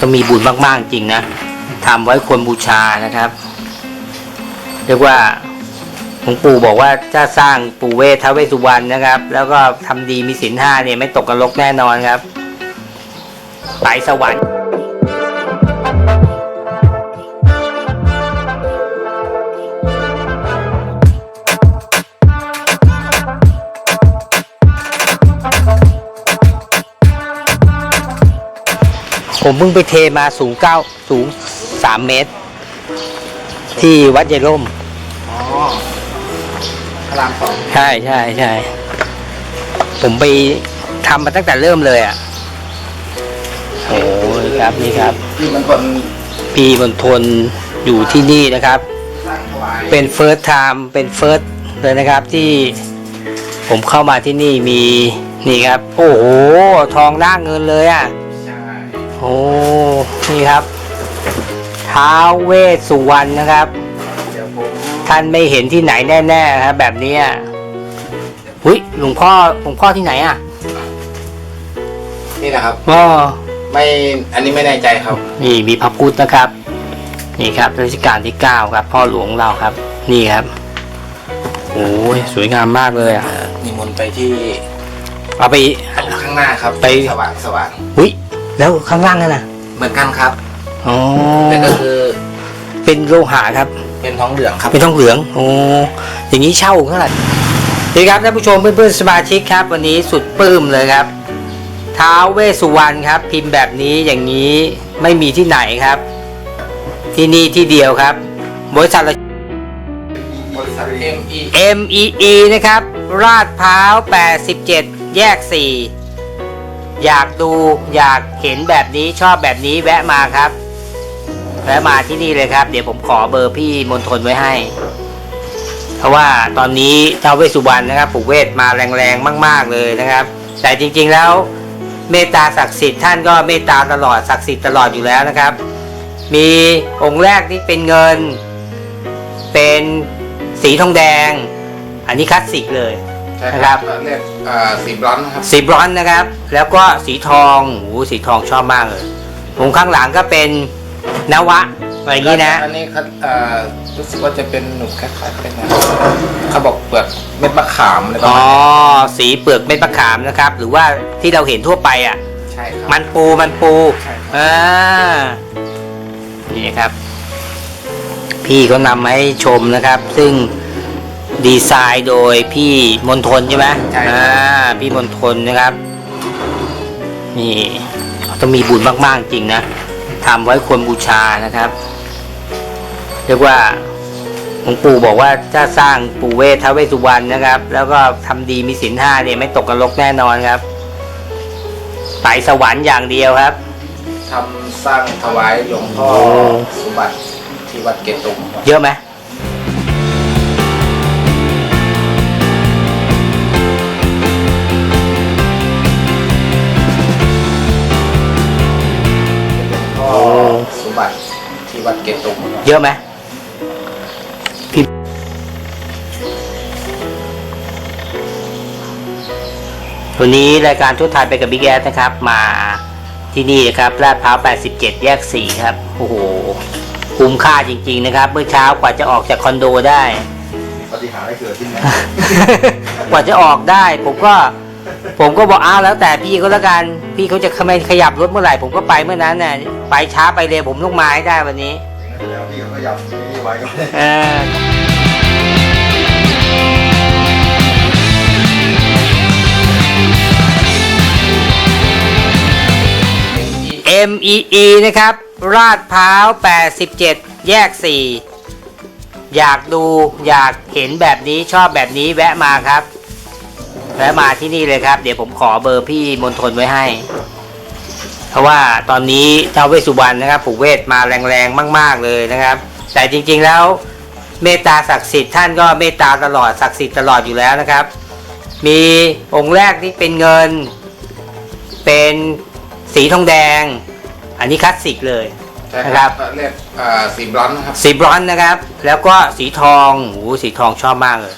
ต้องมีบุญมากๆจริงนะทำไว้ควรบูชานะครับ เรียกว่าหลวงปู่บอกว่าถ้าสร้างปู่เวททาวเวสสุวรรณนะครับ แล้วก็ทำดีมีศีลห้าเนี่ยไม่ตกกระลกแน่นอนครับ ไปสวรรค์ ผมเพิ่งไปเทมาสูงเก้าสูงสามเมตร ที่วัดยายร่มอ๋อพระรามสองใช่ใช่ใช่ผมไปทำมาตั้งแต่เริ่มเลยอะโอ้ยครับนี่ครับ ที่มันคนพี่บนทนอยู่ที่นี่นะครับสร้างถวายเป็นเฟิร์สไทม์เป็นเฟิร์สเลยนะครับที่ผมเข้ามาที่นี่มีนี่ครับ โอ้โห ทองหน้าเงินเลยอะใช่ โอ้นี่ครับท้าวเวสสุวรรณนะครับเดี๋ยวผมท่านไม่เห็นที่ไหนแน่ๆครับแบบเนี้ยหุ้ยหลวงพ่อหลวงพ่อที่ไหนอะนี่นะครับอ๋อไม่อันนี้ไม่แน่ใจครับ นี่มีพระพุทธนะครับ นี่ครับรัชกาลที่เก้าครับ พ่อหลวงของเราครับ นี่ครับโอ้ยสวยงามมากเลยอะนิมนต์ไปที่ เอาไปข้างหน้าครับ ไปสว่างสว่างหุ้ย แล้วข้างล่างนั่นน่ะเหมือนกันครับอ๋อแต่ก็คือเป็นโลหะครับ เป็นท้องเหลืองครับ เป็นทองเหลืองโอ้อย่างนี้เช่าเท่าไหร่ดีครับท่านผู้ชมเพื่อนๆสมาชิกครับ วันนี้สุดปลื้มเลยครับท้าวเวสสุวรรณครับ พิมพ์แบบนี้อย่างนี้ไม่มีที่ไหนครับ ที่นี่ที่เดียวครับบริษัทบริษัท ME MEE นะครับลาดพร้าว 87 แยก 4 อยากดูอยากเห็นแบบนี้ชอบแบบนี้แวะมาครับ แวะมาที่นี่เลยครับ เดี๋ยวผมขอเบอร์พี่มนทนไว้ให้ เพราะว่าตอนนี้ท้าวเวสสุวรรณนะครับปู่เวทมาแรงๆมาก ๆเลยนะครับ แต่จริงๆแล้วเมตตาศักดิ์สิทธิ์ท่านก็เมตตาตลอดศักดิ์สิทธิ์ตลอดอยู่แล้วนะครับ มีองค์แรกที่เป็นเงิน เป็นสีทองแดง อันนี้คลาสสิกเลย นะครับเรียกอ่าสีบรอนซ์นะครับสีบรอนซ์นะครับ แล้วก็สีทองโอ้โหสีทองชอบมากเลยองค์ข้างหลังก็เป็นนวะอะไรอย่างนี้นะ อันนี้เขาอ่ารู้สึกว่าจะเป็นหนุกคล้ายๆเป็นอะไรเขาบอกเปลือกเม็ดมะขามอะไรประอ๋อ มาณนี้สีเปลือกเม็ดมะขามนะครับ หรือว่าที่เราเห็นทั่วไปอะ ใช่ครับ มันปูมันปูใช่ครับ อ่านี่ครับ พี่เขานำมาให้ชมนะครับ ซึ่ง ดีไซน์โดยพี่มนทนใช่ไหมใช่ครับ อ่าพี่มนทนนะครับ นี่ต้องมีบุญมาก ๆ จริงนะทำไว้ควรบูชานะครับ เรียกว่าหลวงปู่บอกว่าถ้าสร้างปู่เวทท้าวเวสสุวรรณนะครับ แล้วก็ทำดีมีศีลห้าเนี่ยไม่ตกกระลกแน่นอนครับไปสวรรค์อย่างเดียวครับ ทำสร้างถวายหลวงพ่อโอ้ สมบัติที่วัดเกตุงครับเยอะไหม ที่วัดเกตุงครับเยอะไหมพี่วันนี้รายการทั่วไทยไปกับบิ๊กแอสนะครับ มาที่นี่นะครับลาดพร้าว 87 แยก 4 ครับ โอ้โห คุ้มค่าจริง ๆ นะครับ เมื่อเช้ากว่าจะออกจากคอนโดได้ปฏิหารได้เกิดขึ้นไหมกว่าจะออกได้ผมก็ ผมก็บอกอ้าวแล้วแต่พี่เขาแล้วกันพี่เขาจะขยับขยับรถเมื่อไหร่ผมก็ไปเมื่อนั้นน่ะไปช้าไปเร็วผมต้องมาให้ได้วันนี้แล้วพี่เขาก็ยับนี่ไว้ก็เออ MEE นะครับลาดพร้าว 87 แยก 4 อยากดูอยากเห็นแบบนี้ชอบแบบนี้แวะมาครับ แวะมาที่นี่เลยครับ เดี๋ยวผมขอเบอร์พี่มนทนไว้ให้ เพราะว่าตอนนี้ท้าวเวสสุวรรณนะครับผูกเวทมาแรงๆมาก ๆเลยนะครับ แต่จริงๆแล้วเมตตาศักดิ์สิทธิ์ท่านก็เมตตาตลอดศักดิ์สิทธิ์ตลอดอยู่แล้วนะครับ มีองค์แรกที่เป็นเงิน เป็นสีทองแดง อันนี้คลาสสิกเลยใช่นะคครัรับบเรียกอ่าสีบรอนซ์นะครับสีบรอนซ์นะครับ แล้วก็สีทองโอ้โหสีทองชอบมากเลย